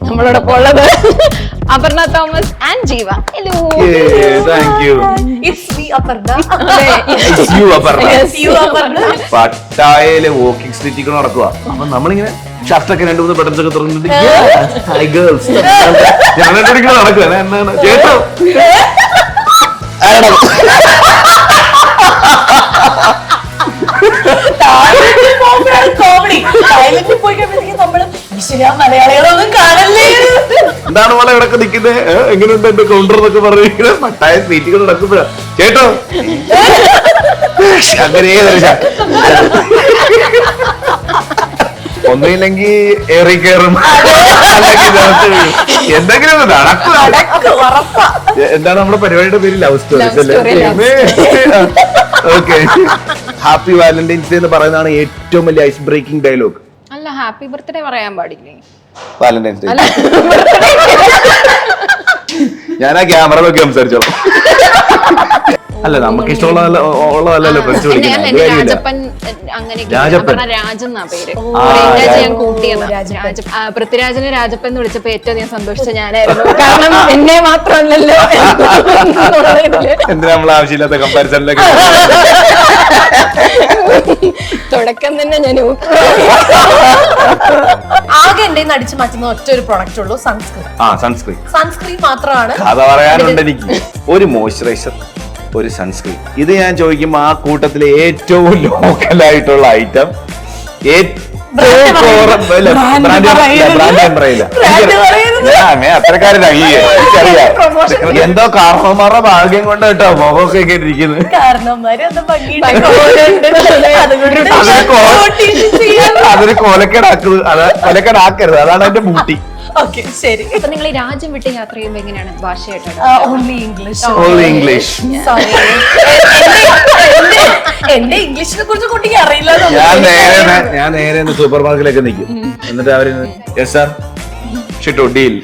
നമ്മളോടൊപ്പം ഉള്ളത് Aparna Thomas and ജീവ. പട്ടായയിലെ വാക്കിംഗ് സ്ട്രീറ്റിൽ കൂടെ നടക്കുക അപ്പൊ നമ്മളിങ്ങനെ ഷർട്ടൊക്കെ രണ്ടു മൂന്ന് ബട്ടൺസ് ഒക്കെ തുറന്നിട്ട് ഹൈ ഗേൾസ് ഞാൻ നടക്കുക എന്നാണ് ചേട്ടോ പോയി കഴിയുമ്പോഴത്തേക്കും നമ്മൾ ഈശ്വരാ, മലയാളികളൊന്നും കാണല്ലേ? എന്താണ് മോളെ ഇവിടെ നിൽക്കുന്നത് എങ്ങനെയുണ്ട് എന്റെ കൗണ്ടർ എന്നൊക്കെ പറഞ്ഞിരിക്കുന്നത് മട്ടായ സീറ്റുകൾ കൂടെ നടക്കുമ്പോഴാ. ചേട്ടോ? അങ്ങനെ ഒന്നില്ലെങ്കിൽ ഏറി കയറും. എന്തെങ്കിലും നടക്കും. എന്താണ് നമ്മുടെ പരിപാടിയുടെ പേര്? ലവ് സ്റ്റോറീസ് അല്ലേ? ഓക്കെ. ഹാപ്പി വാലന്റൈൻസ് ഡേ എന്ന് പറയുന്നതാണ് ഏറ്റവും വലിയ ice breaking dialogue. Happy birthday പറയാൻ പാടില്ലേ? വാലന്റൈൻസ് ഡേ അല്ല ഞാൻ ആ ക്യാമറ നോക്കി സംസാരിച്ചോ അല്ല നമുക്ക് ഇഷ്ടമുള്ള ഫ്രഞ്ച് ഫ്രണ്ട്സ് വിളിക്കുന്നത്. രാജപ്പൻ അങ്ങനെ രാജപ്പൻ. പൃഥ്വിരാജിനെ രാജപ്പൻ എന്ന് വിളിച്ചപ്പോ ഏറ്റവും അധികം സന്തോഷിച്ച ഞാനായിരുന്നു. കാരണം എന്നെ മാത്രമല്ലല്ലോ. എന്തിനാ നമ്മൾ ആവശ്യമില്ലാത്ത കമ്പാരിസണിലൊക്കെ തുടക്കം തന്നെ ഞാൻ ആകെ എന്റെ അടിച്ചു മാറ്റുന്ന ഒറ്റ ഒരു പ്രൊഡക്റ്റ് ഉള്ളൂ സൺസ്ക്രീൻ. ആ സൺസ്ക്രീൻ. സൺസ്ക്രീൻ മാത്രമാണ്. കഥ പറയാനുണ്ട് എനിക്ക്. ഒരു മോയ്സ്ചറൈസർ. ഒരു സൺസ്ക്രീൻ ഇത് ഞാൻ ചോദിക്കുമ്പോൾ ആ കൂട്ടത്തിലെ ഏറ്റവും ലോക്കൽ ആയിട്ടുള്ള ഐറ്റം. എന്തോ കാർണവന്മാരുടെ ഭാഗ്യം കൊണ്ട് കേട്ടോ മുഖമൊക്കെ ഇരിക്കുന്നത് അതൊരു കോ- അതാ കൊലക്കേടാക്കരുത് അതാണ് എന്റെ ബൂട്ടി. ഓക്കെ ശരി. അപ്പൊ നിങ്ങൾ ഈ രാജ്യം വിട്ട് യാത്ര ചെയ്യുമ്പോൾ എങ്ങനെയാണ് ഭാഷയായിട്ട് only English only English sorry എന്റെ ഇംഗ്ലീഷിനെ കുറിച്ച് കുട്ടിക്ക് അറിയില്ല ഞാൻ നേരെ ഞാൻ നേരെ സൂപ്പർ മാർക്കറ്റിലേക്ക് നിൽക്കും എന്നിട്ട് അവർ യെസ് സാർ ഷിട്ടോ ഡീൽ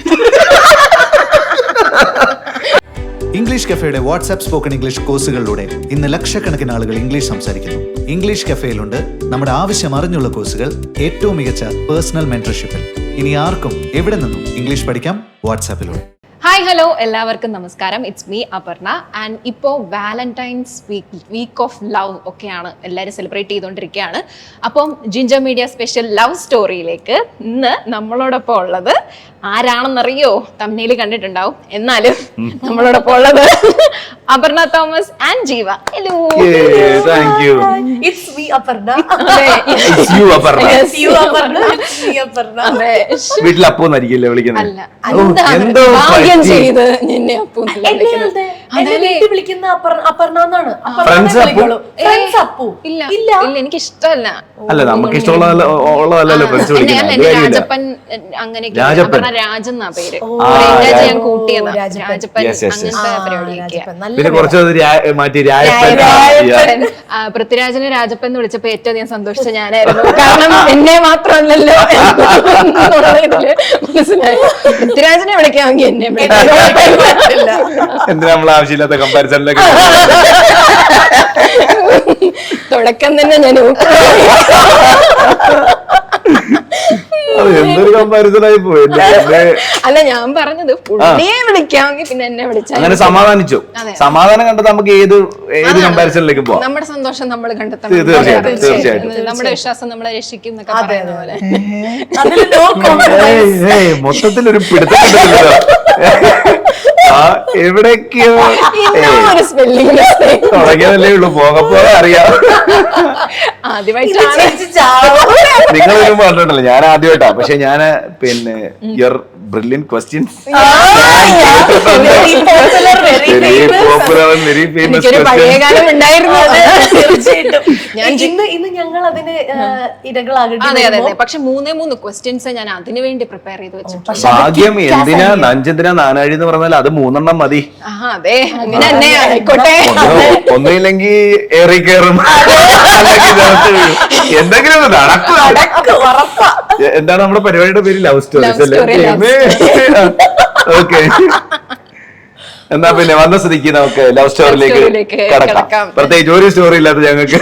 ഇംഗ്ലീഷ് കഫേയുടെ വാട്സ്ആപ്പ് സ്പോക്കൺ ഇംഗ്ലീഷ് കോഴ്സുകളിലൂടെ ഇന്ന് ലക്ഷക്കണക്കിന് ആളുകൾ ഇംഗ്ലീഷ് സംസാരിക്കുന്നു. ഇംഗ്ലീഷ് കഫേയിലുണ്ട് നമ്മുടെ ആവശ്യം അറിഞ്ഞുള്ള കോഴ്സുകൾ ഏറ്റവും മികച്ച പേഴ്സണൽ മെന്റർഷിപ്പിൽ ഇനി ആർക്കും എവിടെ നിന്നും ഇംഗ്ലീഷ് പഠിക്കാം? വാട്സാപ്പിലൂടെ. ഹായ് ഹലോ എല്ലാവർക്കും നമസ്കാരം. It's me Aparna. ആൻഡ് ഇപ്പോൾ Valentine's week week of love ഒക്കെയാണ് എല്ലാവരും സെലിബ്രേറ്റ് ചെയ്തുകൊണ്ടിരിക്കുകയാണ്. അപ്പം ജിഞ്ചർ മീഡിയ സ്പെഷ്യൽ ലവ് സ്റ്റോറിയിലേക്ക് ഇന്ന് നമ്മളോടൊപ്പം ഉള്ളത് ആരാണെന്നറിയോ? തമ്മിൽ കണ്ടിട്ടുണ്ടാവും. എന്നാലും നമ്മളോടൊപ്പം ഉള്ളത് Aparna Thomas and Jeeva. Hello thank you it's me Aparna. You Aparna. It's you Aparna. It's me Aparna. അതെ. വീട്ടിൽ വിളിക്കുന്നത്? അല്ല. എന്തോ ഭാഗ്യം പറ്റി. ചെയ്ത് നിന്നെ അപ്പു എന്നല്ല വിളിക്കുന്നത്. വീട്ടിൽ വിളിക്കുന്ന അപർണ എന്നാണ്. അപ്പു? ഫ്രണ്ട്സ് അപ്പു. ഇല്ല. ഇല്ല. ഇല്ല എനിക്ക് ഇഷ്ടമല്ല അല്ല നമുക്ക് ഫ്രണ്ട്സ് രാജപ്പൻ അങ്ങനെ രാജൻ എന്നാ പേര്. ഞാൻ. കൂട്ടിയതാ. ഓ, രാജപ്പൻ. അങ്ങനത്തെ പരിപാടിയൊക്കെയാ. രാജപ്പൻ. മാറ്റി എന്ന് വിളിച്ചപ്പോ ഏറ്റവും അധികം സന്തോഷിച്ച ഞാനായിരുന്നു. കാരണം എന്നെ മാത്രമല്ലല്ലോ. പൃഥ്വിരാജനെ മനസ്സിലായി. പൃഥ്വിരാജിനെ വിളിക്കാമെങ്കിൽ എന്നെ. എന്തിനാ നമ്മൾ ആവശ്യമില്ലാത്ത കമ്പാരിസണിലൊക്കെ തുടക്കം തന്നെ ഞാൻ അത് എന്തൊരു കമ്പാരിസൺ ആയി പോയി. അല്ല ഞാൻ പറഞ്ഞത് പുള്ളിയെ വിളിക്കാമെങ്കിൽ പിന്നെ എന്നെ വിളിച്ചാൽ അങ്ങനെ സമാധാനിച്ചു. സമാധാനം കണ്ടത് നമുക്ക് ഏത് ഏത് കമ്പാരിസണിലേക്ക് പോവാം. നമ്മുടെ സന്തോഷം നമ്മൾ കണ്ടെത്തണം. തീർച്ചയായിട്ടും, നമ്മുടെ വിശ്വാസം നമ്മളെ രക്ഷിക്കും മൊത്തത്തിൽ ഒരു പിടുത്തം എവിടേക്കോ തുടങ്ങിയതല്ലേ ഉള്ളൂ. പോകപ്പോ അറിയാം. നിങ്ങളൊന്നും പറഞ്ഞിട്ടില്ല ഞാൻ ആദ്യമായിട്ടാ. പക്ഷെ ഞാൻ പിന്നെ യുവർ ബ്രില്യൻ ക്വസ്റ്റ്യൻസ് പക്ഷെ മൂന്നേ മൂന്ന് ക്വസ്റ്റ്യൻസ് ഞാൻ അതിനു വേണ്ടി പ്രിപ്പയർ ചെയ്ത് വെച്ചിട്ടുണ്ട്. പക്ഷെ ഭാഗ്യം എന്തിനാ. നഞ്ചെന്തിനാ നാനാഴി എന്ന് പറഞ്ഞാൽ അത് മൂന്നെണ്ണം മതി. ആ അതെ അങ്ങനെ തന്നെ ആയിക്കോട്ടെ. ഒന്ന് ഒന്നുമില്ലെങ്കിൽ ഏറി കയറും. എന്തെങ്കിലും നടക്കും. എന്താണ് നമ്മുടെ പരിപാടിയുടെ പേര്? ലവ് സ്റ്റോറി ഓക്കെ എന്നാ പിന്നെ വന്ന സ്ഥിതിക്ക് നമുക്ക് ലവ് സ്റ്റോറിയിലേക്ക് കടക്കാം. പ്രത്യേകിച്ച് ഒരു സ്റ്റോറി ഇല്ലാത്ത ഞങ്ങൾക്ക്.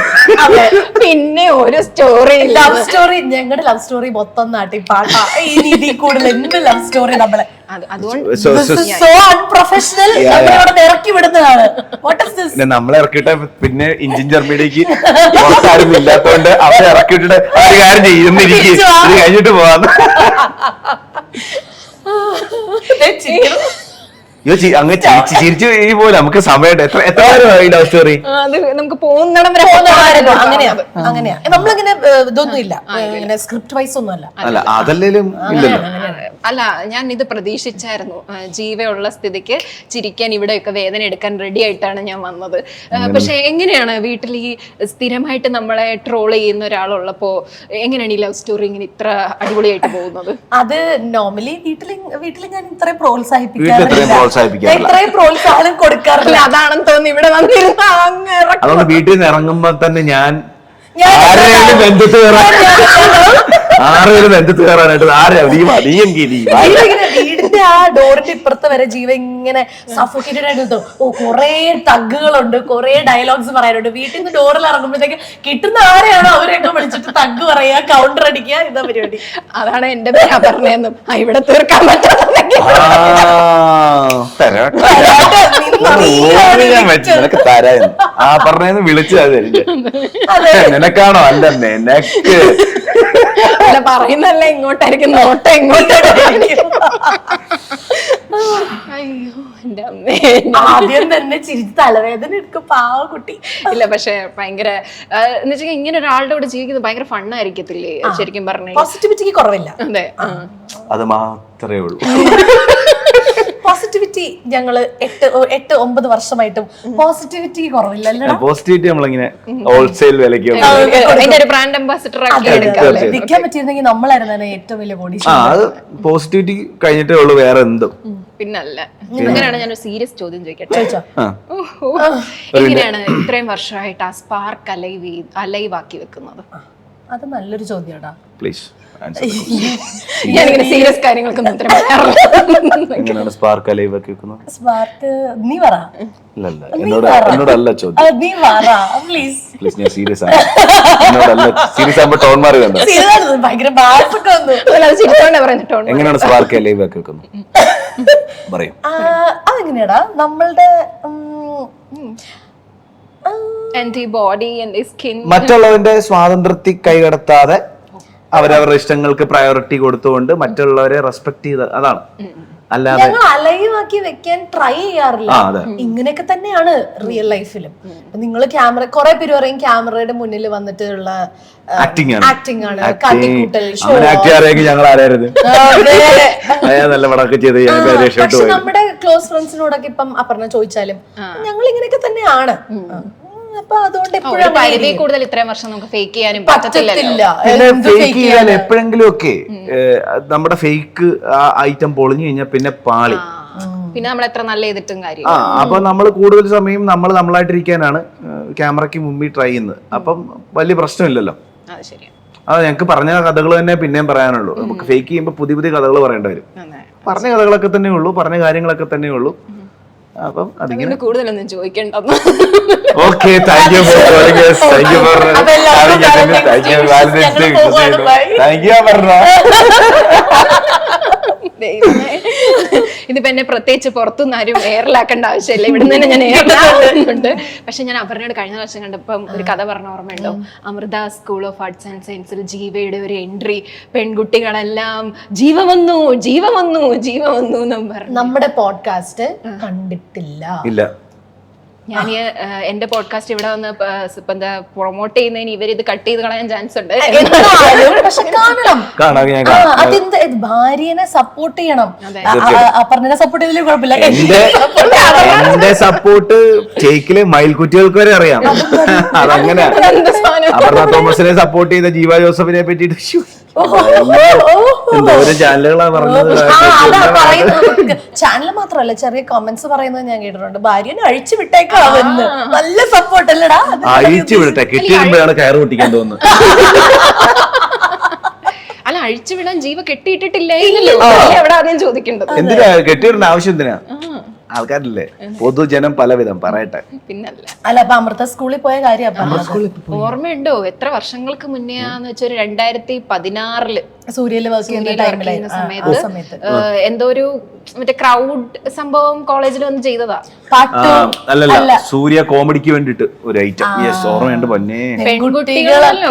പിന്നെ ഒരു സ്റ്റോറി ലവ് സ്റ്റോറി ഞങ്ങളുടെ ലവ് സ്റ്റോറി മൊത്തം നാട്ടി. പാട്ടാ. കൂടുതൽ എന്ത് ലവ് സ്റ്റോറി നമ്മളെ? നമ്മളെ ഇറക്കിയിട്ട് പിന്നെ ഇഞ്ചിൻ ജർമ്മിയിലേക്ക് പുറത്താരും ഇല്ലാത്തോണ്ട് അവരെ ഇറക്കിയിട്ടിട്ട് ഒരു കാര്യം ചെയ്യുന്നിരിക്കും കഴിഞ്ഞിട്ട് പോവാന്ന്. അയ്യോ ചി- അങ്ങ് ചിരിച്ച് ചിരിച്ചു ഈ പോലെ നമുക്ക് സമയമുണ്ട്. എത്ര എത്ര നേരമായി ലവ് സ്റ്റോറി ആ, അത് നമുക്ക് പോകുന്നിടം വരെ പോകുന്നതായിരുന്നു. അങ്ങനെയാ. അങ്ങനെയാ. നമ്മളിങ്ങനെ ഏഹ്, ഇതൊന്നും ഇല്ല. ഇങ്ങനെ സ്ക്രിപ്റ്റ് വൈസ് ഒന്നും അല്ല. അല്ല അതല്ലേലും ഇല്ലല്ലോ. അല്ല ഞാൻ ഇത് പ്രതീക്ഷിച്ചായിരുന്നു. ആ, ജീവയുള്ള സ്ഥിതിക്ക് ചിരിക്കാൻ ഇവിടെയൊക്കെ വേദന എടുക്കാൻ റെഡി ആയിട്ടാണ് ഞാൻ വന്നത്. ആ, പക്ഷെ എങ്ങനെയാണ് വീട്ടിൽ ഈ സ്ഥിരമായിട്ട് നമ്മളെ ട്രോൾ ചെയ്യുന്ന ഒരാളുള്ളപ്പോ എങ്ങനെയാണ് ഈ ലവ് സ്റ്റോറി ഇങ്ങനെ ഇത്ര അടിപൊളിയായിട്ട് പോകുന്നത്? അത് നോർമലി വീട്ടിൽ വീട്ടിൽ ഞാൻ ഇത്ര വീട്ടിൽ ഇത്രയും പ്രോത്സാഹിപ്പിക്കാറില്ല പ്രോത്സാഹിപ്പിക്കാറില്ല. ഇത്രയും പ്രോത്സാഹനം കൊടുക്കാറില്ല. അതാണെന്ന് തോന്നി. ഇവിടെ വന്നിരുന്ന അങ്ങ് അതുകൊണ്ട് വീട്ടിൽ നിന്ന് ഇറങ്ങുമ്പോ തന്നെ ഞാൻ ആരെയും ബന്ധത്ത് കയറാൻ ആരെയും ബന്ധത്ത് കയറാനായിട്ട് ആരാ? നീ വാ, ആ ഡോറിന്റെ ഇപ്പുറത്ത് വരെ ജീവ ഇങ്ങനെ സഫോക്കേറ്റഡ് ആയിട്ട് നിൽക്കും. ഓ കൊറേ തഗ്ഗുകളുണ്ട് കൊറേ ഡയലോഗ്സ് പറയാനുണ്ട്. വീട്ടിൽ നിന്ന് ഡോറിൽ ഇറങ്ങുമ്പോഴത്തേക്ക് കിട്ടുന്ന ആരെയാണോ അവരെയൊക്കെ വിളിച്ചിട്ട് തഗ് പറയാ കൗണ്ടർ അടിക്കുക ഇതാ പരിപാടി. അതാണ് എന്റെ പേര് പറഞ്ഞതെന്നും ആ, ഇവിടെ തീർക്കാൻ പറ്റാത്തതെങ്കിൽ ആ, പറഞ്ഞേന്ന് വിളിച്ചത് നിനക്കാണോ അല്ല നിനക്ക്. അല്ല പറയുന്നല്ല ഇങ്ങോട്ടായിരിക്കും നോട്ട് ഇങ്ങോട്ടായിരിക്കും. അയ്യോ എന്റെ അമ്മേ ആദ്യം തന്നെ ചിരിച്ച് തലവേദന എടുക്കും പാവ കുട്ടി. ഇല്ല പക്ഷെ ഭയങ്കര ആ, എന്ന് വെച്ചാൽ ഇങ്ങനെ ഒരാളുടെ കൂടെ ജീവിക്കുന്നത് ഭയങ്കര ഫണ്ണായിരിക്കത്തില്ലേ ശരിക്കും പറഞ്ഞു പോസിറ്റിവിറ്റിക്ക് കുറവില്ല. അതെ. അത് മാത്രമേ ഉള്ളൂ. പോസിറ്റിവിറ്റി ഞങ്ങൾ എട്ട് എട്ട് ഒമ്പത് വർഷമായിട്ടും പോസിറ്റിവിറ്റി കുറവില്ല പോസിറ്റിവിറ്റി നമ്മളിങ്ങനെ ഹോൾസെയിൽ വിലയ്ക്ക് ഒരു ബ്രാൻഡ് അംബാസിഡർ? വിൽക്കാൻ പറ്റിയിരുന്നെങ്കിൽ നമ്മളായിരുന്നു ഏറ്റവും വലിയ ബോഡി ആ അത് പോസിറ്റിവിറ്റി കഴിഞ്ഞിട്ടേ ഉള്ളൂ വേറെ എന്തും. പിന്നല്ല. അങ്ങനെയാണ് ഞാൻ സീരിയസ് ചോദ്യം ചോദിക്കട്ടെ? ഓഹോ. എങ്ങനെയാണ് ഇത്രയും വർഷമായിട്ട് ആ സ്പാർക്ക് അലൈവ് അലൈവ് ആക്കി വെക്കുന്നത്? അത് നല്ലൊരു ചോദ്യമാടാ പ്ലീസ് ഞാനിങ്ങനെ സീരിയസ് കാര്യങ്ങൾക്കൊന്നും ഉത്തരം പറയാറില്ല. എങ്ങനെയാണ് സ്പാർക്ക് അലൈവ് ഒക്കെ വെക്കുന്നത്? സ്മാർട്ട് നീ പറ. ഇല്ലല്ല ഇല്ല. എന്നോട് എന്നോടല്ല ചോദ്യം. നീ പറ പ്ലീസ് പ്ലീസ് ഞാൻ സീരിയസ് ആണ്. എന്നോടല്ല സീരിയസ് ആകുമ്പോ ടോൺ മാറി കണ്ടോ ഭയങ്കര ബാസൊക്കെ വന്നു. അതുപോലെ അത് ചിരിച്ചോണ്ടാ പറഞ്ഞിട്ടുണ്ട് എങ്ങനെയാണ് സ്പാർക്ക് അലൈവ് ഒക്കെ വെക്കുന്നത്? പറയും. ആ, അതെങ്ങനെയാടാ? നമ്മളുടെ ബോഡി സ്കിൻ മറ്റുള്ളവന്റെ സ്വാതന്ത്ര്യത്തിൽ കൈകടത്താതെ അവരവരുടെ ഇഷ്ടങ്ങൾക്ക് പ്രയോറിറ്റി കൊടുത്തുകൊണ്ട് മറ്റുള്ളവരെ റെസ്പെക്ട് ചെയ്ത അതാണ്. അല്ലാതെ വെക്കാൻ ട്രൈ ചെയ്യാറില്ല. ഇങ്ങനെയൊക്കെ തന്നെയാണ് റിയൽ ലൈഫിലും നിങ്ങൾ ക്യാമറ കുറെ പേര് പറയും ക്യാമറയുടെ മുന്നിൽ വന്നിട്ടുള്ള ആക്ടിങ് ആണ്. ആക്ടിംഗ് ആണ്. കാട്ടിക്കൂട്ടൽ നല്ല പടമൊക്കെ ചെയ്ത് പക്ഷെ നമ്മുടെ ക്ലോസ് ഫ്രണ്ട്സിനോടൊക്കെ ഇപ്പം അപർണ ചോദിച്ചാലും ഞങ്ങൾ ഇങ്ങനെയൊക്കെ തന്നെയാണ്. അപ്പൊ അതുകൊണ്ട് എപ്പോഴും പരിധി കൂടുതൽ ഇത്രയും വർഷം നമുക്ക് ഫേക്ക് ചെയ്യാനും പറ്റത്തില്ല. പിന്നെ ഫേക്ക് ചെയ്യാൻ എപ്പോഴെങ്കിലും ഒക്കെ നമ്മുടെ ഫേക്ക് ഐറ്റം പൊളിഞ്ഞു കഴിഞ്ഞാൽ പിന്നെ പാളി. പിന്നെ നമ്മൾ എത്ര നല്ല ചെയ്തിട്ടും കാര്യം ആ അപ്പൊ നമ്മൾ കൂടുതൽ സമയം നമ്മൾ നമ്മളായിട്ടിരിക്കാനാണ് ക്യാമറയ്ക്ക് മുമ്പിൽ ട്രൈ ചെയ്യുന്നത്. അപ്പം വലിയ പ്രശ്നമില്ലല്ലോ. അത് ഞങ്ങൾക്ക് പറഞ്ഞ കഥകൾ തന്നെ പിന്നെയും പറയാനുള്ളൂ. നമുക്ക് ഫേക്ക് ചെയ്യുമ്പോൾ പുതിയ പുതിയ കഥകൾ പറയേണ്ടി വരും. പറഞ്ഞ കഥകളൊക്കെ തന്നെ ഉള്ളൂ പറഞ്ഞ കാര്യങ്ങളൊക്കെ തന്നെ ഉള്ളൂ. അപ്പം അതിങ്ങനെ കൂടുതലൊന്നും ചോദിക്കണ്ടെന്ന് okay thank you for calling thank you for thank you. Thank you പറഞ്ഞ ദൈവമേ. ഇതിപ്പോ എന്നെ പ്രത്യേകിച്ച് പുറത്തുനിന്ന് ആരും എയറിലാക്കേണ്ട ആവശ്യമില്ല. ഇവിടെ തന്നെ ഞാൻ പക്ഷെ ഞാൻ അപർണയോട് കഴിഞ്ഞ പ്രാവശ്യം കണ്ടപ്പം ഒരു കഥ പറഞ്ഞ ഓർമ്മയുണ്ടോ? Amrita school of arts and സയൻസിൽ ജീവയുടെ ഒരു എൻട്രി പെൺകുട്ടികളെല്ലാം ജീവ വന്നു ജീവ വന്നു ജീവ വന്നു എന്നും പറഞ്ഞു. നമ്മുടെ പോഡ്കാസ്റ്റ് കണ്ടിട്ടില്ല. ഇല്ല. ഞാൻ എന്റെ പോഡ്കാസ്റ്റ് ഇവിടെ വന്ന് എന്താ പ്രൊമോട്ട് ചെയ്യുന്നതിന് ഇവർ ഇത് കട്ട് ചെയ്ത് കളയാൻ ചാൻസ് ഉണ്ട്. എന്നാലും പക്ഷെ കാണണം. കാണാം ഞാൻ ആ, അതെന്ത് ഇത് ഭാര്യനെ സപ്പോർട്ട് ചെയ്യണം. പറഞ്ഞ സപ്പോർട്ട് ചെയ്തതിൽ കുഴപ്പമില്ല. എന്റെ സപ്പോർട്ട് ചേക്കിൽ മയിൽക്കുറ്റികൾക്ക് വരെ അറിയാം. അതങ്ങനെ അപർണ തോമസിനെ സപ്പോർട്ട് ചെയ്ത ജീവ ജോസഫിനെ പറ്റിയിട്ട് ശ്ശോ, എന്തോരം ചാനലുകളാ പറഞ്ഞത്. ആ, അതാ പറയുന്നത് ചാനൽ മാത്രമല്ല ചെറിയ കമന്റ്സ് പറയുന്നത് ഞാൻ കേട്ടിട്ടുണ്ട്. ഭാര്യനെ അഴിച്ചു വിട്ടേക്കാവെന്ന് നല്ല സപ്പോർട്ട് അല്ലടാ. അഴിച്ചു വിടട്ടെ കെട്ടിയിടുമ്പോഴാണ് കയറ് പൊട്ടിക്കാൻ തോന്നുന്നത് അല്ല അഴിച്ചുവിടാൻ ജീവ കെട്ടിയിട്ടിട്ടില്ലേ? അവിടെ ആദ്യം ചോദിക്കേണ്ടത്? എന്തിനാ? കെട്ടിയിടേണ്ട ആവശ്യം എന്തിനാ? ആൾക്കാരില്ലേ? പൊതുജനം പലവിധം പറയട്ടെ. പിന്നല്ല. അല്ല അപ്പൊ അമൃത സ്കൂളിൽ പോയ കാര്യം ഓർമ്മയുണ്ടോ? എത്ര വർഷങ്ങൾക്ക് മുന്നെയാന്ന് വെച്ചാൽ രണ്ടായിരത്തി പതിനാറിൽ സൂര്യയിൽ വർക്ക് ചെയ്യുന്ന സൂര്യയിൽ സമയത്ത് എന്തോ ഒരു മറ്റേ ക്രൗഡ് സംഭവം കോളേജിൽ വന്ന് ചെയ്തതാ. പാട്ട് അല്ലല്ല സൂര്യ കോമഡിക്ക് വേണ്ടിട്ട് ഒരു ഐറ്റം യെസ് ഓർമ്മയുണ്ട് പൊന്നേ. പെൺകുട്ടികളല്ലോ.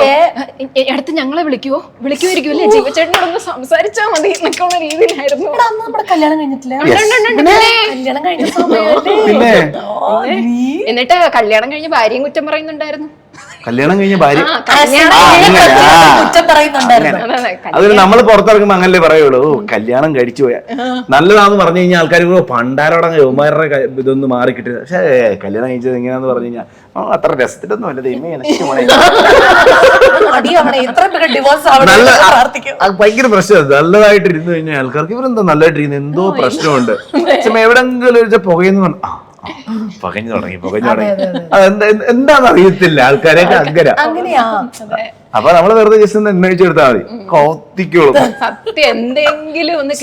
എ- അടുത്ത് ഞങ്ങളെ വിളിക്കുവോ? വിളിക്കുമായിരിക്കുമല്ലേ? ജീവചേട്ടനോടൊന്ന് സംസാരിച്ചാ മതി എന്നൊക്കെയുള്ള രീതിയിലായിരുന്നു. നമ്മുടെ കല്യാണം കഴിഞ്ഞിട്ടില്ല. കല്യാണം കഴിഞ്ഞ എന്നിട്ട് കല്യാണം കഴിഞ്ഞ് ഭാര്യയും കുറ്റം പറയുന്നുണ്ടായിരുന്നു. കല്യാണം കഴിഞ്ഞ ഭാര്യ ആ, ആ, കല്യാണം ആ, സിനിമയെ അങ്ങനെ, പറ്റി ആ. കുറ്റം പറയുന്നുണ്ടായിരുന്നു അതെ, അതെ, അതിന് നമ്മൾ പുറത്തിറങ്ങുമ്പോ അങ്ങനല്ലേ പറയുള്ളൂ. "ഓ, കല്യാണം കഴിച്ചു പോയാ. നല്ലതാന്ന് പറഞ്ഞു കഴിഞ്ഞാൽ ആൾക്കാർ പണ്ടാരോടെ യൗമാരുടെ ഇതൊന്നും മാറി കിട്ടി പക്ഷേ കല്യാണം കഴിച്ചത് എങ്ങനെയാന്ന് പറഞ്ഞു കഴിഞ്ഞാൽ അത്ര രസത്തിലൊന്നും അല്ല. ദൈവമേ എനിക്ക് മോനെ." അടിയാവണേ എത്ര പേര് ഡിവോഴ്സ് ആവണേ നല്ല എന്ന് പ്രാർത്ഥിക്കും. അത് ഭയങ്കര പ്രശ്നമാണ് നല്ലതായിട്ട് ഇരുന്നു കഴിഞ്ഞാൽ ആൾക്കാർക്ക് ഇവരെന്താ നല്ലതായിട്ട് ഇരുന്ന് എന്തോ പ്രശ്നമുണ്ട്. പക്ഷെ എവിടെങ്കിലും ഒരു പുകയെന്ന് പറഞ്ഞു "ആ, ആ, പുകഞ്ഞു തുടങ്ങി പകഞ്ഞു തുടങ്ങി. എന്താന്ന് അറിയത്തില്ല ആൾക്കാരെയൊക്കെ അങ്കര അങ്ങനെയാ. അപ്പൊ നമ്മൾ വെറുതെ ജസ്റ്റ് ഒന്ന് അന്വേഷിച്ചെടുത്താൽ മതി. കൗത്തിക്കോളും സത്യം എന്തെങ്കിലും ഒന്ന്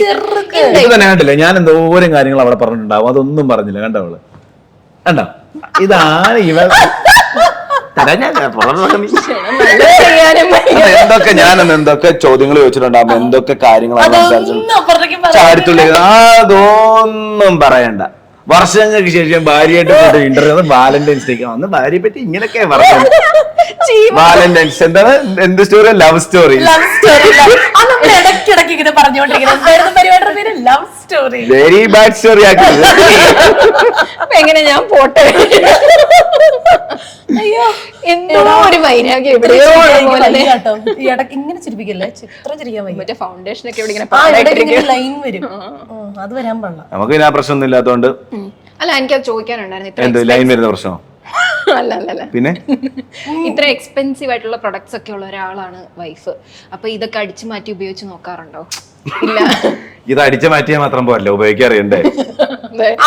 തന്നെ കണ്ടില്ല ഞാൻ എന്തോരം കാര്യങ്ങൾ അവിടെ പറഞ്ഞിട്ടുണ്ടാവും. അതൊന്നും പറഞ്ഞില്ല കണ്ട അവൾ? കണ്ടോ? ഇതാണ് ഇവ എന്തൊക്കെ ഞാൻ എന്തൊക്കെ ചോദ്യങ്ങൾ ചോദിച്ചിട്ടുണ്ടാവും എന്തൊക്കെ കാര്യങ്ങളാണ് സംസാരിച്ചത്? ചാടിത്തുള്ളി അതൊന്നും പറയണ്ട. വർഷങ്ങൾക്ക് ശേഷം ഭാര്യയായിട്ട് പോയിട്ട് ഇന്റർവ്യൂ വാലന്റൈൻസ് ഡേക്ക് വന്ന്. ഭാര്യയെ പറ്റി ഇങ്ങനെയൊക്കെ പറഞ്ഞു. വാലന്റൈൻസ് എന്താണ്? എന്ത് story love story love story ഇടയ്ക്കിടയ്ക്ക് ഇങ്ങനെ പറഞ്ഞുകൊണ്ടിരിക്കുന്നത് പരിപാടിയുടെ പേര് love story very bad story ആക്കി എങ്ങനെ ഞാൻ പോട്ടെ? എന്തോ ഒരു വൈരാഗ്യം എവിടെയോ കേട്ടോ. ഈ ഇടയ്ക്ക് ഇങ്ങനെ ചിരിപ്പിക്കല്ലേ? ചിത്രം ചിരിക്കാൻ വയ്യ. മറ്റേ ഫൗണ്ടേഷൻ ഒക്കെ ഇവിടെ ഇങ്ങനെ ലൈൻ വരും. അത് വരാൻ പാടില്ല. നമുക്ക് പിന്നെ ആ പ്രശ്നമൊന്നും ഇല്ലാത്തതുകൊണ്ട് അല്ല എനിക്കത് ചോദിക്കാനുണ്ടായിരുന്നു. ഇത്ര ലൈൻ വരുന്ന പ്രശ്നമോ? അല്ല അല്ല അല്ല. പിന്നെ? ഇത്ര എക്സ്പെൻസീവ് ആയിട്ടുള്ള പ്രൊഡക്ട്സ് ഒക്കെ ഉള്ള ഒരാളാണ് വൈഫ് അപ്പൊ ഇതൊക്കെ അടിച്ചു മാറ്റി ഉപയോഗിച്ച് നോക്കാറുണ്ടോ? ഇത് അടിച്ചു മാറ്റിയാൽ മാത്രം പോരല്ലോ? ഉപയോഗിക്കാൻ അറിയണ്ടേ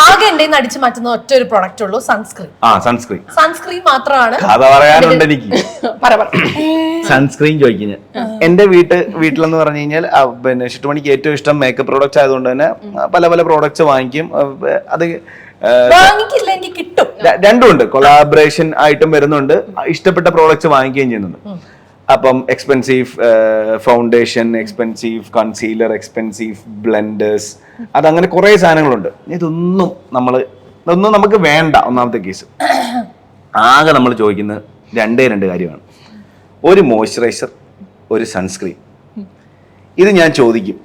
ആകെ എന്റെ അടിച്ചു മാറ്റുന്ന ഒറ്റ ഒരു പ്രൊഡക്റ്റ് ഉള്ളൂ സൺസ്ക്രീൻ ആ സൺസ്ക്രീൻ സൺസ്ക്രീൻ മാത്രമാണ്. കഥ പറയാനുണ്ട് എനിക്ക്. പറ പറ. സൺസ്ക്രീൻ ചോദിക്കും ഞാൻ. എന്റെ വീട്ട് വീട്ടിലെന്ന് പറഞ്ഞു കഴിഞ്ഞാൽ പിന്നെ ഷിട്ടുമണിക്ക് ഏറ്റവും ഇഷ്ടം മേക്കപ്പ് പ്രോഡക്റ്റ്സ് ആയതുകൊണ്ട് തന്നെ പല പല പ്രോഡക്റ്റ്സ് വാങ്ങിക്കും. അത് രണ്ടുമുണ്ട് വാങ്ങിക്കില്ല എനിക്ക് കിട്ടും. രണ്ടുണ്ട് രണ്ടും കൊളാബറേഷൻ ആയിട്ടും വരുന്നുണ്ട്. ഇഷ്ടപ്പെട്ട പ്രോഡക്റ്റ്സ് വാങ്ങിക്കുകയും ചെയ്യുന്നുണ്ട്. അപ്പം expensive foundation expensive concealer expensive blenders അതങ്ങനെ കുറേ സാധനങ്ങളുണ്ട്. ഇതൊന്നും നമ്മൾ ഇതൊന്നും നമുക്ക് വേണ്ട ഒന്നാമത്തെ കേസ് ആകെ നമ്മൾ ചോദിക്കുന്നത് രണ്ടേ രണ്ട് കാര്യമാണ്. ഒരു മോയ്സ്ചറൈസർ ഒരു സൺസ്ക്രീൻ ഇത് ഞാൻ ചോദിക്കും.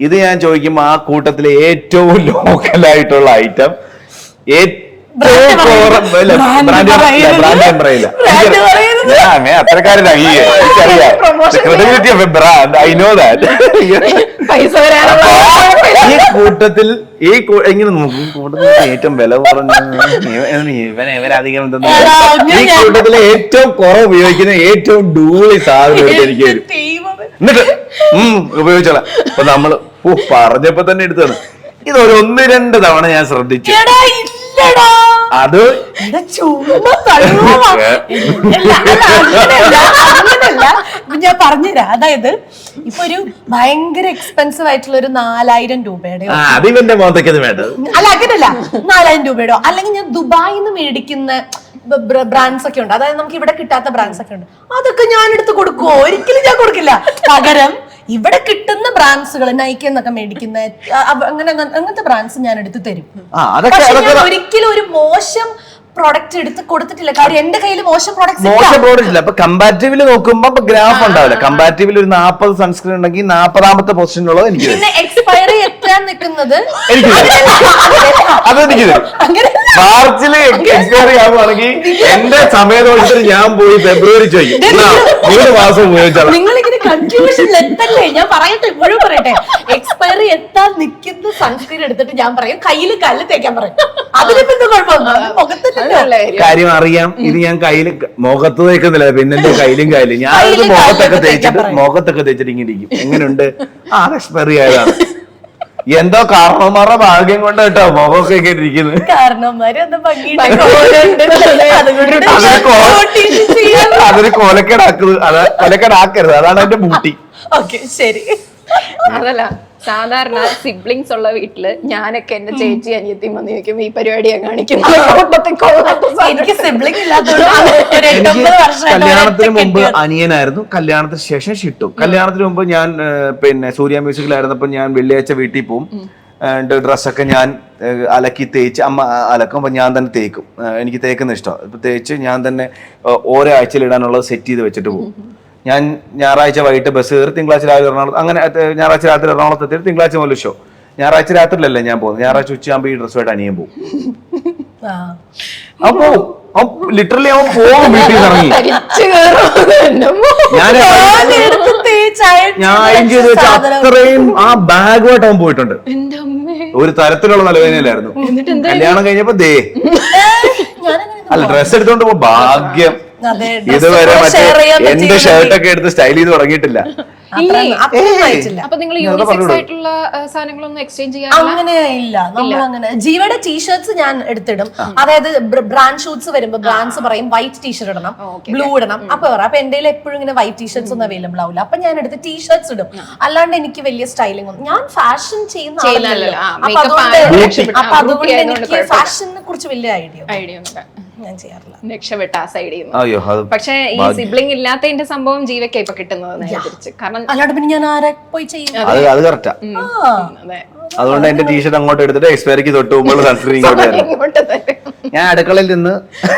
ഇത് ഞാൻ ചോദിക്കുമ്പോൾ ആ കൂട്ടത്തിലെ ഏറ്റവും ലോക്കലായിട്ടുള്ള ഐറ്റം ഏറ്റവും കുറവ്- ഇല്ല, ബ്രാൻഡ് ഇല്ല, ബ്രാൻഡ് ഞാൻ ഞാൻ അങ്ങനെ അത്രക്കാരനാ ഈ എനിക്കറിയാം. Credibility of a brand I know that പൈസ ഈ കൂട്ടത്തിൽ ഈ എങ്ങനെ നോക്കും? കൂട്ടത്തിൽ ഏറ്റവും വില കുറഞ്ഞ എടാ, ഈ കൂട്ടത്തിൽ കൂട്ടത്തിലെ ഏറ്റവും കുറവ് ഉപയോഗിക്കുന്ന ഏറ്റവും ഡൂളി സാധനം എനിക്ക് ദൈവമേ. എന്നിട്ട് ഉം ഉപയോഗിച്ചോളാം. അപ്പൊ നമ്മൾ ഓ പറഞ്ഞപ്പോ തന്നെ എടുത്താണ് ഇത് ഒരു ഒന്ന് രണ്ട് തവണ ഞാൻ ശ്രദ്ധിച്ചു. ഇല്ലടാ. അത്. ഞാൻ പറഞ്ഞുതരാം. അതായത് ഇപ്പൊ ഒരു ഭയങ്കര എക്സ്പെൻസീവ് ആയിട്ടുള്ള ഒരു നാലായിരം രൂപയുടെ വേണ്ടത് അല്ല അങ്ങനല്ല നാലായിരം രൂപയുടെ അല്ലെങ്കിൽ ഞാൻ ദുബായിൽ നിന്ന് മേടിക്കുന്ന ബ്രാൻഡ്സ് ഒക്കെ ഉണ്ട്. അതായത് നമുക്ക് ഇവിടെ കിട്ടാത്ത ബ്രാൻഡ്സ് ഒക്കെ ഉണ്ട്. അതൊക്കെ ഞാൻ എടുത്ത് കൊടുക്കുവോ? ഒരിക്കലും ഞാൻ കൊടുക്കില്ല. പകരം ഇവിടെ കിട്ടുന്ന ബ്രാൻഡ്സുകൾ നൈക്കി എന്നൊക്കെ മേടിക്കുന്ന അങ്ങനെ അങ്ങനത്തെ ബ്രാൻഡ്സ് ഞാൻ എടുത്ത് തരും ഒരിക്കലും ഒരു മോശം പ്രോഡക്റ്റ് എടുത്ത് കൊടുത്തിട്ടില്ല. കാര്യം എന്റെ കയ്യിൽ മോശം പ്രോഡക്റ്റ് മോശം പ്രോഡക്റ്റ് ഇല്ല. അപ്പൊ കമ്പാരിറ്റീവിൽ നോക്കുമ്പോ ഗ്രാഫ് ഉണ്ടാവില്ല. കമ്പാരിറ്റീവിൽ ഒരു നാൽപ്പത് സൺസ്ക്രീൻ ഉണ്ടെങ്കിൽ നാൽപ്പതാമത്തെ പൊസിഷനിലുള്ളത് എനിക്ക്. പിന്നെ എക്സ്പയറി എത്താൻ നിൽക്കുന്നത്? എനിക്ക് തരും. അത് എനിക്ക് തരും. അങ്ങനെ മാർച്ചിൽ എക്സ്പയറി ആവുകയാണെങ്കിൽ എന്റെ സമയദോഷത്തിന് ഞാൻ പോയി ഫെബ്രുവരി ചോദിക്കും മൂന്ന് മാസം ഉപയോഗിച്ചാൽ നിങ്ങൾ കൺഫ്യൂഷനിൽ എത്തല്ലേ ഞാൻ പറയട്ടെ ഇപ്പോഴും പറയട്ടെ. എക്സ്പയറി എത്താൻ നിൽക്കുന്ന സൺസ്ക്രീൻ എടുത്തിട്ട് ഞാൻ പറയും കയ്യിൽ കല്ല് തേക്കാൻ പറയും. അതിലിപ്പോ എന്ത് കുഴപ്പമൊന്നും കാര്യം. അറിയാം ഇത് ഞാൻ കയ്യിൽ മുഖത്ത് തേക്കുന്നില്ല. പിന്നെ എന്റെ കയ്യിലും കയ്യിലും. ഞാൻ മുഖത്തൊക്കെ തേച്ചിട്ട് മുഖത്തൊക്കെ തേച്ചിട്ട് ഇങ്ങനെ ഇരിക്കും. എങ്ങനെയുണ്ട് ആ എക്സ്പയറി ആയതാണ്. എന്തോ കാരണവന്മാരുടെ ഭാഗ്യം കൊണ്ട് കേട്ടോ മുഖമൊക്കെ ഇങ്ങനെ ഇരിക്കുന്നത് അതൊരു. കൊലക്കേടാക്കുന്നത് അത് കൊലക്കേടാക്കരുത്. അതാണ് എന്റെ ബൂട്ടി. ഓക്കെ ശരി. അതല്ല സാധാരണ സിബ്ലിങ്സ് ഉള്ള വീട്ടിൽ ഞാനൊക്കെ എന്റെ ചേച്ചി അനിയത്തിയും വന്ന് ചോദിക്കുമ്പോ ഈ പരിപാടി കാണിക്കുന്നത് എനിക്ക് സിബ്ലിംഗ് കല്യാണത്തിന് മുമ്പ് അനിയനായിരുന്നു. കല്യാണത്തിന് ശേഷം ഷിട്ടു. കല്യാണത്തിന് മുമ്പ് ഞാൻ പിന്നെ സൂര്യ മ്യൂസിക്കിലായിരുന്നപ്പോ ഞാൻ വെള്ളിയാഴ്ച വീട്ടിൽ പോകും ഡ്രസ്സൊക്കെ ഞാൻ അലക്കി തേച്ച് അമ്മ അലക്കും അപ്പൊ ഞാൻ തന്നെ തേക്കും. എനിക്ക് തേക്കുന്ന ഇഷ്ടമാണ് ഇപ്പം തേച്ച് ഞാൻ തന്നെ ഓരോ ആഴ്ചയിൽ ഇടാനുള്ളത് സെറ്റ് ചെയ്ത് വെച്ചിട്ട് പോകും ഞാൻ ഞായറാഴ്ച വൈകിട്ട് ബസ് കയറി തിങ്കളാഴ്ച രാവിലെ എറണാകുളത്ത് അങ്ങനെ ഞായറാഴ്ച രാത്രി എറണാകുളത്ത് എത്തി തിങ്കളാഴ്ച മുതൽ ഷോ ഞായറാഴ്ച രാത്രിയിലല്ലേ ഞാൻ പോകുന്നത്? ഞായറാഴ്ച ഉച്ചയാകുമ്പോൾ ഈ ഡ്രസ്സുമായിട്ട് അനിയൻ പോകും. അപ്പോ ലിറ്ററലി അവൻ പോകും വീട്ടിൽ ഇറങ്ങി. ഞാൻ ചെയ്ത് വെച്ച അത്രയും ആ ബാഗുമായിട്ട് അവൻ പോയിട്ടുണ്ട്. ഒരു തരത്തിലുള്ള നിലവേദനയിലായിരുന്നു. കല്യാണം കഴിഞ്ഞപ്പോ ദേ. അല്ല ഡ്രസ് എടുത്തോണ്ട് പോ ഭാഗ്യം. ഇതുവരെ മറ്റേ എന്റെ ഷർട്ട് ഷർട്ടൊക്കെ എടുത്ത് സ്റ്റൈൽ ചെയ്ത് തുടങ്ങിയിട്ടില്ല. അപ്പൊ നിങ്ങൾ യൂണിസെക്സ് ആയിട്ടുള്ള സാധനങ്ങളൊന്നും എക്സ്ചേഞ്ച് ചെയ്യാറില്ല? അങ്ങനെ ഇല്ല. നമ്മൾ അങ്ങനെ. ജീവയുടെ ടീഷർട്സ് ഞാൻ എടുത്തിടും. അതായത് ബ്രാൻഡ് ഷൂട്ട്സ് വരുമ്പോ ബ്രാൻഡ്സ് പറയും വൈറ്റ് ടീഷർട്ട് ഇടണം ബ്ലൂ ഇടണം. അപ്പൊ പറയാം. അപ്പൊ എന്റെ എപ്പോഴും ഇങ്ങനെ വൈറ്റ് ടീഷർട്സ് ഒന്നും അവൈലബിൾ ആവില്ല അപ്പൊ ഞാൻ എടുത്ത് ടീഷർട്സ് ഇടും. അല്ലാണ്ട് എനിക്ക് വലിയ സ്റ്റൈലിംഗ് ഒന്നും ഞാൻ ഫാഷൻ ചെയ്യുന്ന ആളല്ലല്ലോ. അപ്പൊ അതുകൊണ്ട് അപ്പൊ അതുകൊണ്ട് എനിക്ക് ഫാഷനെ കുറിച്ച് വലിയ ഐഡിയ ഐഡിയ ഞാൻ ചെയ്യാറില്ല. രക്ഷപ്പെട്ട ആ സൈഡിൽ അയ്യോ അത് പക്ഷെ ഈ സിബ്ലിംഗ് ഇല്ലാത്തതിന്റെ സംഭവം ജീവക്ക ഇപ്പൊ കിട്ടുന്നത് നേരെ തിരിച്ച് കാരണം അല്ലാണ്ട് പിന്നെ ഞാൻ ആരെ പോയി ചെയ്യും? അത്. അത് കറക്റ്റാ ആ. അതെ. അതുകൊണ്ട് എന്റെ ടീഷർട്ട് അങ്ങോട്ട് എടുത്തിട്ട് എക്സ്പയറിക്ക് തൊട്ട് മുമ്പ് സൺസ്ക്രീൻ ഇങ്ങോട്ട് തരും. ഇങ്ങോട്ട് തരും. ഞാൻ അടുക്കളയിൽ നിന്ന്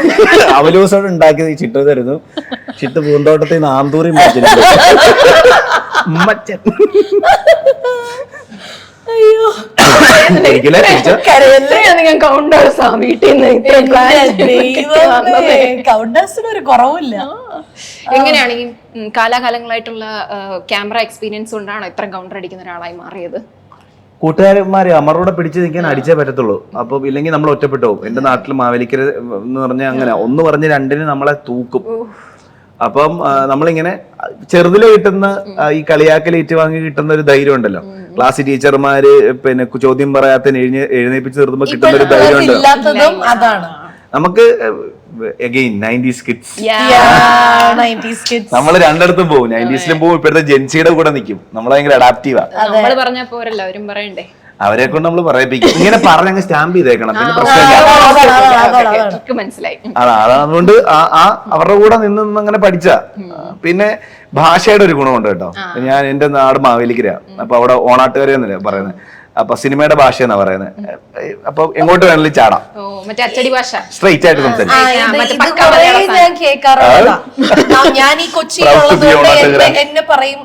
അവലൂസോട് ഉണ്ടാക്കിയത് ഈ ചിട്ടു തരുന്നു. ചിട്ട് പൂന്തോട്ടത്തിൽ നിന്ന് ആന്തൂറി മച്ചൻ ഉമ്മച്ചൻ. അയ്യോ. കൗണ്ടേഴ്സിന് ഒരു കുറവില്ല. ഈ കാലാകാലങ്ങളായിട്ടുള്ള ക്യാമറ എക്സ്പീരിയൻസ് കൊണ്ടാണ് ഇത്ര കൗണ്ടർ അടിക്കുന്ന ഒരാളായി മാറിയത്? കൂട്ടുകാരന്മാര് അമറോടെ പിടിച്ചു നിൽക്കാൻ അടിച്ചേ പറ്റത്തുള്ളൂ. അപ്പൊ ഇല്ലെങ്കിൽ നമ്മൾ ഒറ്റപ്പെട്ടു പോകും. എന്റെ നാട്ടിൽ മാവേലിക്കര എന്ന് പറഞ്ഞാൽ അങ്ങനെ ഒന്ന് പറഞ്ഞ് രണ്ടിന് നമ്മളെ തൂക്കും. അപ്പം നമ്മളിങ്ങനെ ചെറുതിലെ കിട്ടുന്ന ഈ കളിയാക്കൽ ഏറ്റുവാങ്ങി കിട്ടുന്ന ഒരു ധൈര്യം ഉണ്ടല്ലോ. ക്ലാസ് ടീച്ചർമാര് പിന്നെ ചോദ്യം പറയാത്ത എഴുന്നേ എഴുന്നേപ്പിച്ച് നിർത്തുമ്പോ കിട്ടുന്ന ഒരു ധൈര്യം ഉണ്ട് അതാണ്. നമുക്ക് കിഡ്സ് നയന്റീസ് കിഡ്സ് നമ്മൾ രണ്ടിടത്തും പോകും നയന്റീസിലും പോകും ഇപ്പോഴത്തെ ജെൻസിയുടെ കൂടെ നിൽക്കും നമ്മൾ ഭയങ്കര അഡാപ്റ്റീവാ നമ്മൾ പറഞ്ഞാ പോരല്ലോ അവരും പറയണ്ടേ. അവരെ കൊണ്ട് നമ്മൾ പറയിപ്പിക്കും ഇങ്ങനെ പറഞ്ഞങ്ങ് സ്റ്റാമ്പ് ചെയ്തേക്കണം പിന്നെ പ്രശ്നമില്ല മനസ്സിലായി. അതാ അതുകൊണ്ട് ആ ആ അവരുടെ കൂടെ നിന്ന് നിന്ന് അങ്ങനെ പഠിച്ച പിന്നെ ഭാഷയുടെ ഒരു ഗുണമുണ്ട് കേട്ടോ ഞാൻ എന്റെ നാട് മാവേലിക്കര അപ്പൊ അവിടെ ഓണാട്ടുകര പറയുന്നത് അപ്പൊ സിനിമയുടെ ഭാഷ എന്നാ പറയുന്നത് അപ്പൊ എങ്ങോട്ട് വേണമെങ്കിലും ചാടാം സ്ട്രെയിറ്റ് ആയിട്ട് സംസാരിക്കും. ഞാൻ ഈ കൊച്ചിയിലുള്ളത്. എന്നെ- പറയും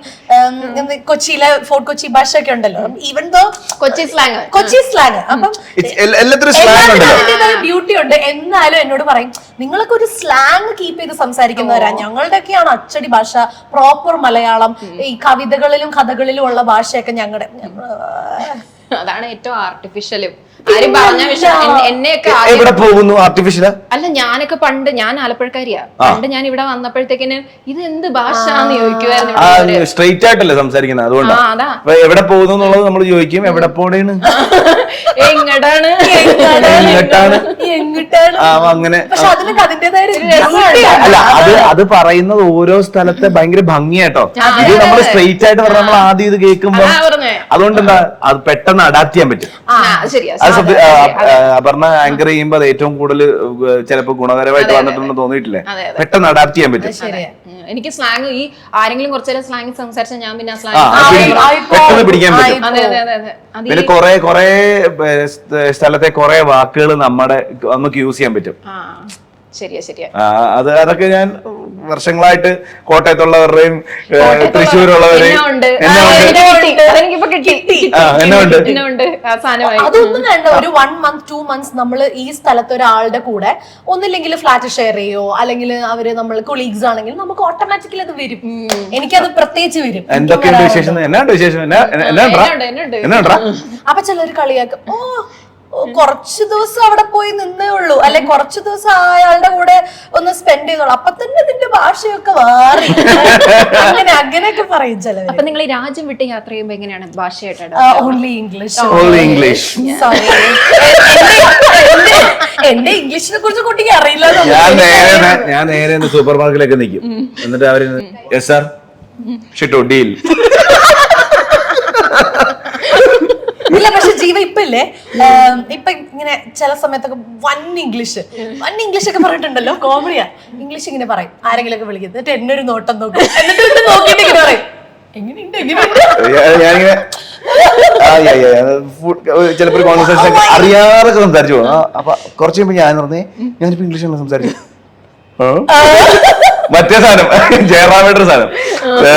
കൊച്ചിയിലെ ഫോർട്ട് കൊച്ചി ഭാഷ ഒക്കെ ഉണ്ടല്ലോ even though Kochi slang Kochi slang അപ്പം ബ്യൂട്ടി ഉണ്ട്. എന്നാലും എന്നോട് പറയും നിങ്ങളൊക്കെ ഒരു സ്ലാങ് കീപ്പ് ചെയ്ത് സംസാരിക്കുന്നവരാ. ഞങ്ങളുടെയൊക്കെയാണ് അച്ചടി ഭാഷ. പ്രോപ്പർ മലയാളം ഈ കവിതകളിലും കഥകളിലും ഉള്ള ഭാഷയൊക്കെ ഞങ്ങളുടെ അതാണ് ഏറ്റവും ആർട്ടിഫിഷ്യലും ആരും പറഞ്ഞ വിഷയം എന്നെയൊക്കെ എവിടെ പോകുന്നു ആർട്ടിഫിഷ്യൽ അല്ല ഞാനൊക്കെ പണ്ട് ഞാൻ ആലപ്പുഴക്കാരിയാ. പണ്ട് ഞാൻ ഇവിടെ വന്നപ്പോഴത്തേക്കിന് ഇത് എന്ത് ഭാഷ സ്ട്രൈറ്റ് ചോദിക്കുമായിരുന്നു ആ സ്ട്രെയിറ്റ് ആയിട്ടല്ലേ സംസാരിക്കുന്നത്. അതുകൊണ്ടാ. ആ അതാ. അപ്പൊ എവിടെ പോകുന്നു എന്നുള്ളത് നമ്മൾ ചോദിക്കും. എവിടെ പോണേണ് എങ്ങടാണ്? എങ്ങോട്ടാണ്? അങ്ങനെ. അല്ല അത് അത് പറയുന്നത് ഓരോ സ്ഥലത്തെ ഭയങ്കര ഭംഗിയാട്ടോ ഇത് നമ്മൾ സ്ട്രെയിറ്റ് ആയിട്ട് പറഞ്ഞ നമ്മൾ ആദ്യം ഇത് കേൾക്കുമ്പോ അതുകൊണ്ട് എന്താ അത് പെട്ടെന്ന് അഡാപ്റ്റ് ചെയ്യാൻ പറ്റും. ആ അത് അപർണ ആങ്കർ ചെയ്യുമ്പോ അത് ഏറ്റവും കൂടുതൽ ചിലപ്പോൾ ഗുണകരമായിട്ട് വന്നിട്ടുണ്ടെന്ന് തോന്നിയിട്ടില്ലേ. പെട്ടെന്ന് അഡാപ്റ്റ് ചെയ്യാൻ പറ്റും. എനിക്ക് സ്ലാങ് ഈ ആരെങ്കിലും കുറച്ചേരം സ്ലാങ് സംസാരിച്ചാൽ ഞാൻ പിന്നെ പെട്ടെന്ന് പിടിക്കാൻ പറ്റും. അതെ അതെ അതെ അതെ. അത് പിന്നെ കുറെ കൊറേ സ്ഥലത്തെ കുറെ വാക്കുകൾ നമ്മുടെ നമുക്ക് യൂസ് ചെയ്യാൻ പറ്റും. ആ ശരിയാ ശരിയാ. അത് അതൊക്കെ ഞാൻ വർഷങ്ങളായിട്ട് കോട്ടയത്തുള്ളവരുടെയും തൃശ്ശൂരുള്ളവരെയും എന്നെ എന്നെ എന്നെ. എന്നെ അതൊന്നും വേണ്ട. ഒരു വൺ മന്ത് ടു മന്ത്സ് നമ്മൾ ഈ സ്ഥലത്ത് ഒരാളുടെ കൂടെ ഒന്നില്ലെങ്കിൽ ഫ്ലാറ്റ് ഷെയർ ചെയ്യോ? അല്ലെങ്കിൽ അവർ നമ്മൾ കൊളീഗ്സ് ആണെങ്കിൽ നമുക്ക് ഓട്ടോമാറ്റിക്കലി അത് വരും. എനിക്കത് പ്രത്യേകിച്ച് വരും. എന്തൊക്കെയുണ്ട് വിശേഷം? എന്നാണ്ട് വിശേഷം? എന്നാ എന്നാ അപ്പൊ ചിലർ കളിയാക്കും. ഓ, കുറച്ച് ദിവസം അവിടെ പോയി നിന്നേ ഉള്ളൂ. അല്ലെ കുറച്ച് ദിവസം അയാളുടെ കൂടെ ഒന്ന് സ്പെൻഡ് ചെയ്തോളൂ. അപ്പൊ തന്നെ നിന്റെ ഭാഷയൊക്കെ മാറി. അങ്ങനെ അങ്ങനെയൊക്കെ പറയും ചില അപ്പൊ നിങ്ങൾ ഈ രാജ്യം വിട്ട് യാത്ര ചെയ്യുമ്പോ എങ്ങനെയാണ് ഭാഷയായിട്ട് ഓൺലി ഇംഗ്ലീഷ് ഓൺലി ഇംഗ്ലീഷ് എന്റെ ഇംഗ്ലീഷിനെ കുറിച്ച് കുട്ടിക്ക് അറിയില്ല ഞാൻ നേരെ ഞാൻ നേരെ സൂപ്പർ മാർക്കറ്റിലേക്ക് നിൽക്കും എന്നിട്ട് അവർ യെസ് സാർ ഷിട്ടോ ഡീൽ ഇല്ല പക്ഷെ ജീവ ഇപ്പൊ ഇല്ലേ ഇപ്പൊ ഇങ്ങനെ ചില സമയത്തൊക്കെ വൺ ഇംഗ്ലീഷ് വൺ ഇംഗ്ലീഷ് ഒക്കെ പറഞ്ഞിട്ടുണ്ടല്ലോ കോമഡിയാ ഇംഗ്ലീഷ് ഇങ്ങനെ പറയും. ആരെങ്കിലും ഒക്കെ വിളിക്കും. എന്നിട്ട് എന്നെ ഒരു നോട്ടം നോക്കും. എന്നിട്ട് ഇത് നോക്കിയിട്ട് ഇങ്ങനെ പറയും. എങ്ങനെയുണ്ട് എങ്ങനെയുണ്ട്? ഞാനിങ്ങനെ ആ, യാ, യാ, യാ. ഫുഡ് ചിലപ്പോ കോൺവെർസേഷൻ അറിയാതെ സംസാരിച്ചു പോകും. അപ്പൊ കുറച്ച് കഴിയുമ്പോ ഞാൻ പറഞ്ഞേ ഞാനിപ്പോ ഇംഗ്ലീഷാണ് സംസാരിച്ചു? മറ്റേ സാധനം ജയറാമേട്ടർ സാധനം. ഏ?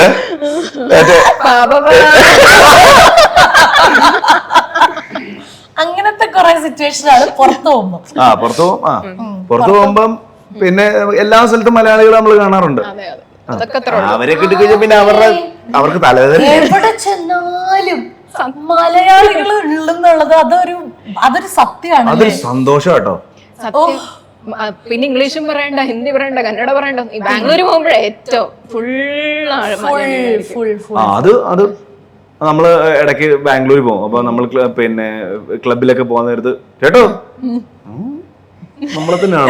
അങ്ങനത്തെ കുറെ സിറ്റുവേഷൻ ആണ് പുറത്തു പോകുമ്പോ. ആ പുറത്തു പോകും. ആ. പുറത്തു പോകുമ്പം പിന്നെ എല്ലാ സ്ഥലത്തും മലയാളികൾ നമ്മൾ കാണാറുണ്ട്. അവരെ കിട്ടിക്കഴിഞ്ഞാൽ പിന്നെ അവരുടെ അവർക്ക് തലവേദന എവിടെ ചെന്നാലും മലയാളികൾ ഉള്ളെന്നുള്ളത് അതൊരു അതൊരു സത്യമാണ് അതൊരു സന്തോഷം കേട്ടോ. സത്യം. പിന്നെ ഇംഗ്ലീഷും പറയണ്ട ഹിന്ദി പറയണ്ട കന്നഡ പറയണ്ട. ഈ ബാംഗ്ലൂർ പോകുമ്പോഴേ ഏറ്റവും ഫുൾ ഫുൾ ഫുൾ. ആ അത് അത് നമ്മൾ ഇടയ്ക്ക് ബാംഗ്ലൂർ പോകും. അപ്പൊ നമ്മൾ പിന്നെ ക്ലബിലൊക്കെ പോകുന്ന നേരത്ത് കേട്ടോ നമ്മളെ തന്നെയാണ്?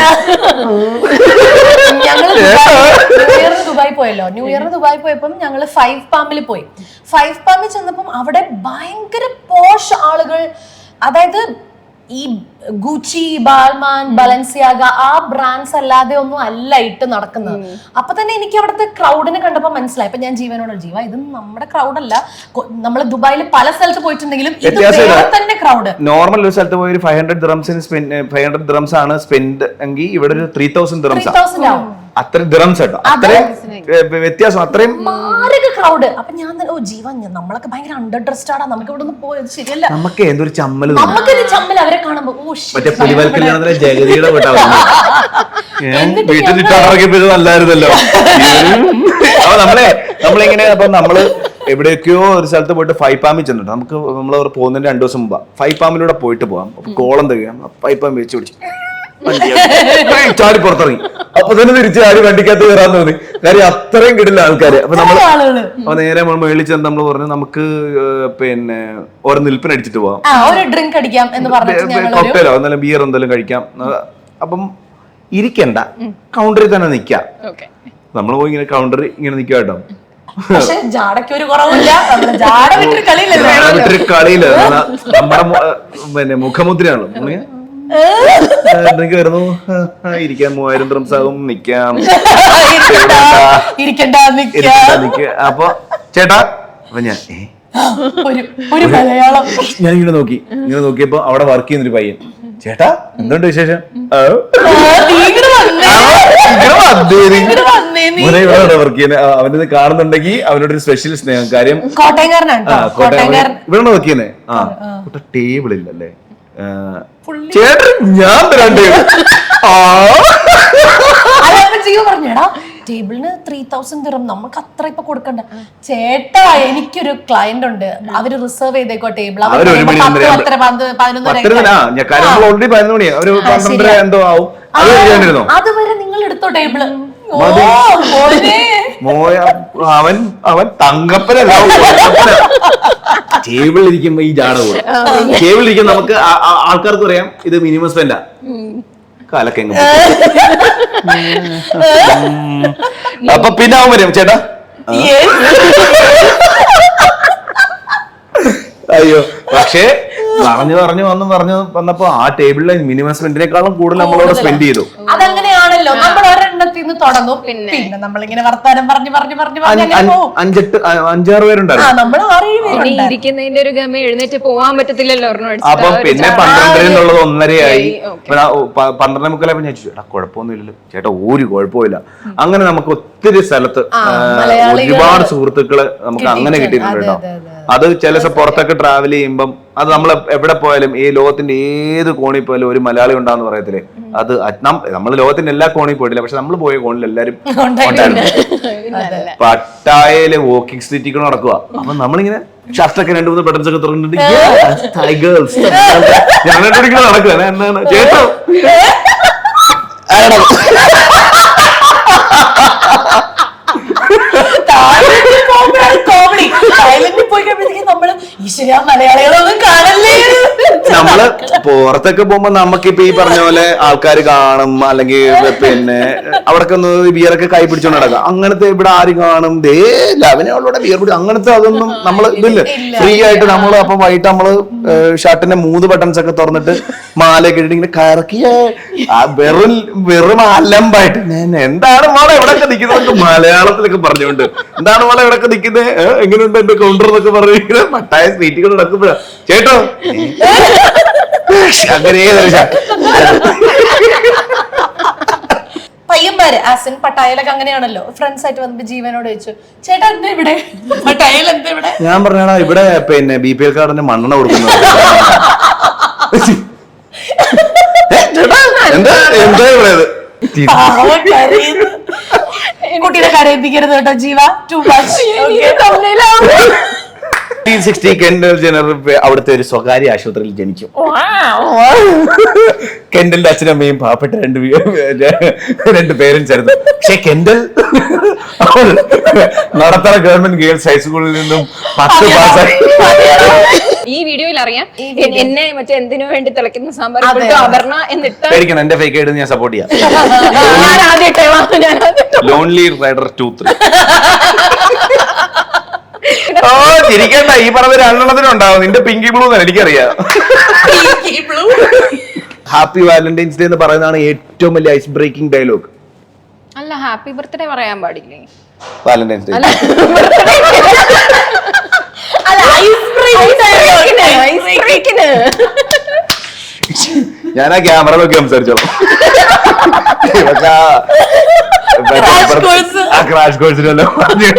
ഞങ്ങൾ ദുബായി പോയല്ലോ. ന്യൂ ഇയർ ദുബായ് പോയപ്പം ഞങ്ങൾ ഫൈവ് പാമ്പിൽ പോയി. ഫൈവ് പാമ്പിൽ ചെന്നപ്പം അവിടെ ഭയങ്കര പോഷ് ആളുകൾ അതായത് ഈ ഗുച്ചി ബാൽമാൻ ബലൻസിയാഗ ആ ബ്രാൻഡ്സ് അല്ലാതെ ഒന്നും അല്ല ഇട്ട് നടക്കുന്നത്. അപ്പൊ തന്നെ എനിക്ക് അവിടുത്തെ ക്രൗഡിനെ കണ്ടപ്പോ മനസ്സിലായി. അപ്പൊ ഞാൻ ജീവനോട് ജീവ ഇത് നമ്മുടെ ക്രൗഡ് അല്ല. നമ്മൾ ദുബായിൽ പല സ്ഥലത്ത് പോയിട്ടുണ്ടെങ്കിലും ഇത്. വേറെ തന്നെ ക്രൗഡ് നോർമൽ ഒരു സ്ഥലത്ത് പോയി ഒരു ഫൈവ് ഹൺഡ്രഡ് ദ്രംസിന് ഫൈവ് ഹൺഡ്രഡ് ദ്രംസ് ആണ് സ്പെൻഡ് എങ്കിൽ ഇവിടെ ഒരു ത്രീ തൗസൻഡ് ത്രീ അത്രയും ദ്രംസ് കേട്ടോ അത്രയും വ്യത്യാസം അത്രയും മാരക ക്രൗഡ് അപ്പൊ ഞാൻ ഓ ജീവൻ നമ്മളൊക്കെ ഭയങ്കര അണ്ടർ ഡ്രസ്ഡ് ആണ് നമുക്ക് ഇവിടെ നിന്ന് പോയത് ശരിയല്ല. നമുക്ക് എന്തൊരു ചമ്മൽ നമുക്ക് നമുക്കൊരു ചമ്മൽ അവരെ കാണുമ്പോ ഓ മറ്റേ പുലിവൽ കല്യാണത്തിലെ ജഗതിയുടെ വീട്ടാ വീട്ടിൽ നല്ലായിരുന്നല്ലോ. അപ്പൊ നമ്മളെ നമ്മളിങ്ങനെ അപ്പൊ നമ്മൾ എവിടെയൊക്കെയോ ഒരു സ്ഥലത്ത് പോയിട്ട് ഫൈവ് പാമ്പിൽ ചെന്നിട്ട് നമുക്ക് നമ്മൾ പോകുന്നതിന് രണ്ടു ദിവസം മുമ്പ്. ഫൈവ് പാമ്പിലൂടെ പോയിട്ട് പോകാം കോളം തികയാം ഫൈവ് പാമ്പ് വെച്ച് പിടിച്ച്. ചാടി പുറത്തിറങ്ങി. അപ്പൊ തന്നെ തിരിച്ച് ചാടി വണ്ടിക്കകത്ത് കയറാൻ തോന്നി. കാര്യം അത്രയും കിടില്ല ആൾക്കാര്. അപ്പൊ നമ്മൾ അപ്പൊ നേരെ നമ്മൾ മേളിൽ ചെന്ന് നമ്മൾ പറഞ്ഞു നമുക്ക് പിന്നെ ഓരോ നിൽപ്പിന് അടിച്ചിട്ട് പോവാം. ഒരു ഡ്രിങ്ക് അടിക്കാം എന്ന് കോക്ടെയിലോ എന്നാലും ബിയർ എന്തെങ്കിലും കഴിക്കാം. അപ്പം ഇരിക്കണ്ട. കൗണ്ടറിൽ തന്നെ നിക്കാം. നമ്മൾ പോയി ഇങ്ങനെ കൗണ്ടറിൽ ഇങ്ങനെ നിക്കുക കേട്ടോ. പക്ഷെ ജാടയ്ക്ക് ഒരു കുറവില്ല നമ്മുടെ ജാട വിട്ടൊരു കളിയില്ലല്ലോ. ഒരു കളിയിൽ നമ്മുടെ പിന്നെ മുഖമുദ്രയാണല്ലോ. ഡ്രിങ്ക് വരുന്നു? ആ, ഇരിക്കാം. മൂവായിരം ഡ്രംസ് ആകും. നിക്കാം. ഇരിക്കണ്ട. അപ്പൊ ചേട്ടാ അപ്പൊ ഞാൻ ഞാൻ ഇങ്ങനെ നോക്കി. ഇങ്ങനെ നോക്കിയപ്പോ അവിടെ വർക്ക് ചെയ്യുന്നൊരു പയ്യൻ. ചേട്ടാ എന്തുണ്ട് വിശേഷം? വർക്ക് ചെയ്യുന്നത് അവനത് കാണുന്നുണ്ടെങ്കിൽ അവനോട് ഒരു സ്പെഷ്യൽ സ്നേഹം. കാര്യം കോട്ടയംകാരനാണ് ഇവിടെ വർക്ക് ആ ടേബിൾ ഇല്ലല്ലേ? ചേട്ടൻ ഞാൻ അതൊക്കെ ജീവ ടേബിളിന് ത്രീ തൗസൻഡ് ദിറം നമുക്ക് അത്ര ഇപ്പൊ കൊടുക്കണ്ട? ചേട്ടാ എനിക്കൊരു ക്ലയന്റ് ഉണ്ട്. അവർ റിസർവ് ചെയ്തേക്കോ ടേബിൾ അതുവരെ നിങ്ങൾ എടുത്തോ ടേബിൾ ഓ ഓ മോനെ. മോയ അവൻ അവൻ തങ്കപ്പനല്ല ടേബിളിൽ ഇരിക്കുമ്പോ ഈ ജാട കൂടും ടേബിളിൽ ഇരിക്കുമ്പോ നമുക്ക് ആൾക്കാർക്ക് പറയാം ഇത് മിനിമം സ്പെൻഡാ കാലൊക്കെ അപ്പൊ പിന്നെ അവൻ വരും ചേട്ടാ. അയ്യോ പക്ഷേ പറഞ്ഞു പറഞ്ഞു വന്ന് പറഞ്ഞു വന്നപ്പോ ആ ടേബിളിലെ മിനിമം സ്പെൻഡിനേക്കാളും കൂടുതൽ നമ്മളവിടെ സ്പെൻഡ് ചെയ്തു. അതങ്ങനെയാണല്ലോ നമ്മൾ ഒരെണ്ണത്തിൽ നിന്ന് തുടങ്ങും. പിന്നെ. നമ്മളിങ്ങനെ വർത്താനം പറഞ്ഞു പറഞ്ഞു പറഞ്ഞു പറഞ്ഞു അഞ്ച്- അഞ്ച്- പോവും അഞ്ചെട്ട് അഞ്ചാറ് ആ പേരുണ്ടായിരുന്നു. നമ്മൾ ഇരിക്കുന്നതിന്റെ ഒരു ഗമ എഴുന്നേറ്റ് പോവാൻ പറ്റത്തില്ലല്ലോ ഒരെണ്ണം അപ്പൊ. പിന്നെ പന്ത്രണ്ടര എന്നുള്ളത് ഒന്നരയായി. ഓക്കേ. പിന്നെ ആ പന്ത്രണ്ടേ മുക്കാലായപ്പോ ഞാൻ ചോദിച്ചു ചേട്ടാ കുഴപ്പമൊന്നുമില്ലല്ലോ. ചേട്ടാ ഒരു കുഴപ്പമില്ല അങ്ങനെ നമുക്ക് ഒത്തിരി സ്ഥലത്ത് ഒരുപാട് സുഹൃത്തുക്കൾ നമുക്ക് അങ്ങനെ കിട്ടിയിട്ടുണ്ട്. കേട്ടോ. അതെ, അതെ, അത്. ചില പുറത്തൊക്കെ ട്രാവൽ ചെയ്യുമ്പം അത് നമ്മൾ എവിടെ പോയാലും ഈ ലോകത്തിന്റെ ഏത് കോണിൽ പോയാലും ഒരു മലയാളി ഉണ്ടാന്ന് പറയത്തില്ലേ? അത് നമ്മൾ ലോകത്തിന്റെ എല്ലാ കോണിൽ പോയിട്ടില്ല. പക്ഷെ നമ്മൾ പോയ കോണിൽ എല്ലാരും. പട്ടായയിലെ വാക്കിംഗ് സ്ട്രീറ്റിൽ നടക്കുക അപ്പൊ നമ്മളിങ്ങനെ ഷർട്ടൊക്കെ രണ്ടു മൂന്ന് ബട്ടൺസ് ഒക്കെ തുറന്നിട്ടുണ്ട് നടക്കുക എന്താണ് ചേട്ടോ. ആരാ? കോമഡി തായ്ലൻഡിൽ പോയി കഴിയുമ്പോഴത്തേക്കും നമ്മൾ ഈശ്വര മലയാളികളൊന്നും കാണല്ലേ നമ്മൾ പുറത്തൊക്കെ പോകുമ്പോ നമുക്കിപ്പോ ഈ പറഞ്ഞ പോലെ ആൾക്കാർ കാണും അല്ലെങ്കിൽ പിന്നെ അവിടൊക്കെ ഒന്ന് ബിയറൊക്കെ കൈ പിടിച്ചോണ്ട് നടക്കാം അങ്ങനത്തെ ഇവിടെ ആരും കാണും. ദേ ബിയർ പിടി അങ്ങനത്തെ അതൊന്നും നമ്മൾ ഇതില്ല. ഫ്രീ ആയിട്ട് നമ്മൾ അപ്പൊ വൈകിട്ട് നമ്മൾ ഷർട്ടിന്റെ മൂന്ന് ബട്ടൺസ് ഒക്കെ തുറന്നിട്ട് മാലയൊക്കെ ഇട്ടിട്ട് ഇങ്ങനെ കറക്കിയ വെറും വെറും അലമ്പായിട്ട്. എന്താണ് മോളെ ഇവിടെ നിൽക്കുന്നത് മലയാളത്തിലൊക്കെ പറഞ്ഞുകൊണ്ട്. എന്താണ് മോളെ ഇവിടെ നിൽക്കുന്നത് എങ്ങനെയുണ്ട് എന്റെ കൗണ്ടർ എന്നൊക്കെ പറഞ്ഞു പട്ടായ സീറ്റുകൾ നടക്കുമ്പോഴാ ചേട്ടോ? അങ്ങനെ പയ്യന്മാര് ആസിൻ പട്ടായലൊക്കെ അങ്ങനെയാണല്ലോ. ഫ്രണ്ട്സ് ആയിട്ട് വന്നിട്ട് ജീവനോട് ചോദിച്ചു ചേട്ടാ എന്താ ഇവിടെ? പട്ടായൽ എന്താ ഇവിടെ? ഞാൻ പറഞ്ഞാ ഇവിടെ പിന്നെ ബി പി എൽ കാർഡിന്റെ മണ്ണെണ്ണ കൊടുക്കുന്നത്. എന്താ എന്താ ഇവിടെ? കുട്ടീനെ കരയിപ്പിക്കരുത് കേട്ടോ Jeeva. Too much 1960 Kendall Jenner അവിടുത്തെ ഒരു സ്വകാര്യ ആശുപത്രിയിൽ ജനിച്ചു. കെൻഡലിന്റെ അച്ഛനും അമ്മയും പാവപ്പെട്ട രണ്ട് വീ- രണ്ട് പേരും ആയിരുന്നു പക്ഷെ കെൻഡൽ നടത്തണ നടത്തറ ഗവൺമെന്റ് ഗേൾസ് ഹൈസ്കൂളിൽ നിന്നും പത്ത് പാസ്സായി. ഈ വീഡിയോയിൽ അറിയാം എന്നെ മറ്റേ എന്തിനു വേണ്ടി തിളക്കുന്ന സാമ്പാർ അതെ, അപർണ എന്നിട്ട് പേടിക്കണം എന്റെ ഫേക്ക് ആയിട്ട് ഞാൻ സപ്പോർട്ട് ചെയ്യാം. ലോൺലി റൈഡർ ടു ത്രീ ഓ ചിരിക്കണ്ട. ഈ പറഞ്ഞ രണ്ടെണ്ണത്തിനുണ്ടാവും നിന്റെ പിങ്കി ബ്ലൂ എന്ന് എനിക്കറിയാം. ഹാപ്പി വാലന്റൈൻസ് ഡേ എന്ന് പറയുന്നതാണ് ഏറ്റവും വലിയ ഐസ് ബ്രേക്കിംഗ് ഡയലോഗ് അല്ല ഹാപ്പി ബർത്ത്ഡേ പറയാൻ പാടില്ലേ? വാലന്റൈൻസ് ഡേ അല്ല അല്ല ഐസ് ഐസ് ബ്രേക്കിന് ഞാൻ ആ ക്യാമറ നോക്കി സംസാരിച്ചോളാം. ഇവക്ക് ആ- ക്രാഷ് കോഴ്സിനല്ലോ പറഞ്ഞു.